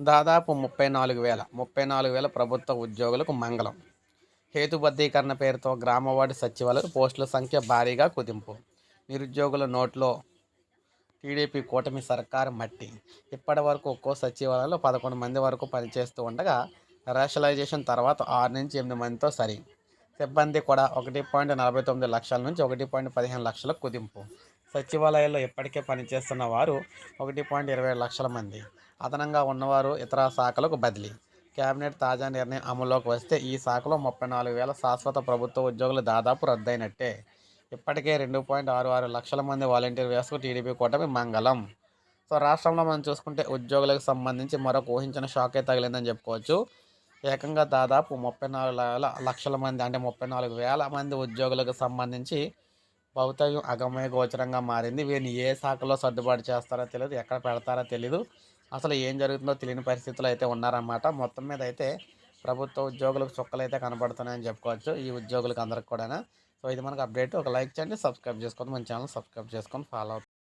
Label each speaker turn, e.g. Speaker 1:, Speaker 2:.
Speaker 1: దాదాపు ముప్పై నాలుగు వేల ముప్పై నాలుగు వేల ప్రభుత్వ ఉద్యోగులకు మంగళం. హేతుబద్ధీకరణ పేరుతో గ్రామవార్డు సచివాలయ పోస్టుల సంఖ్య భారీగా కుదింపు. నిరుద్యోగుల నోట్లో టీడీపీ కూటమి సర్కారు మట్టి. ఇప్పటి వరకు ఒక్కో సచివాలయంలో పదకొండు మంది వరకు పనిచేస్తూ ఉండగా రేషనలైజేషన్ తర్వాత ఆరు నుంచి ఎనిమిది మందితో సరి. సిబ్బంది కూడా ఒకటి పాయింట్ నలభై తొమ్మిది లక్షల నుంచి ఒకటి పాయింట్ పదిహేను లక్షల కుదింపు. సచివాలయాల్లో ఇప్పటికే పనిచేస్తున్న వారు ఒకటి పాయింట్ ఇరవై లక్షల మంది. అదనంగా ఉన్నవారు ఇతర శాఖలకు బదిలీ. కేబినెట్ తాజా నిర్ణయం అమల్లోకి వస్తే ఈ శాఖలో ముప్పై నాలుగు వేల శాశ్వత ప్రభుత్వ ఉద్యోగులు దాదాపు రద్దయినట్టే. ఇప్పటికే రెండు పాయింట్ ఆరు ఆరు లక్షల మంది వాలంటీర్ వ్యవస్థకు టీడీపీ కూటమి మంగళం. సో రాష్ట్రంలో మనం చూసుకుంటే ఉద్యోగులకు సంబంధించి మరొక ఊహించిన షాకే తగిలిందని చెప్పుకోవచ్చు. ఏకంగా దాదాపు ముప్పై నాలుగు లక్షల మంది అంటే ముప్పై నాలుగు వేల మంది ఉద్యోగులకు సంబంధించి భౌతవ్యం అగమ్య గోచరంగా మారింది. వీరిని ఏ శాఖలో సర్దుబాటు చేస్తారో తెలియదు ఎక్కడ పెడతారో తెలియదు అసలు ఏం జరుగుతుందో తెలియని పరిస్థితులు అయితే ఉన్నారన్నమాట. మొత్తం మీద అయితే ప్రభుత్వ ఉద్యోగులకు చుక్కలు అయితే కనబడుతున్నాయని చెప్పుకోవచ్చు ఈ ఉద్యోగులకు అందరికి కూడా సో ఇది మనకు అప్డేట్. ఒక లైక్ చేయండి సబ్స్క్రైబ్ చేసుకోండి. మన ఛానల్ సబ్స్క్రైబ్ చేసుకొని ఫాలో అవుతుంది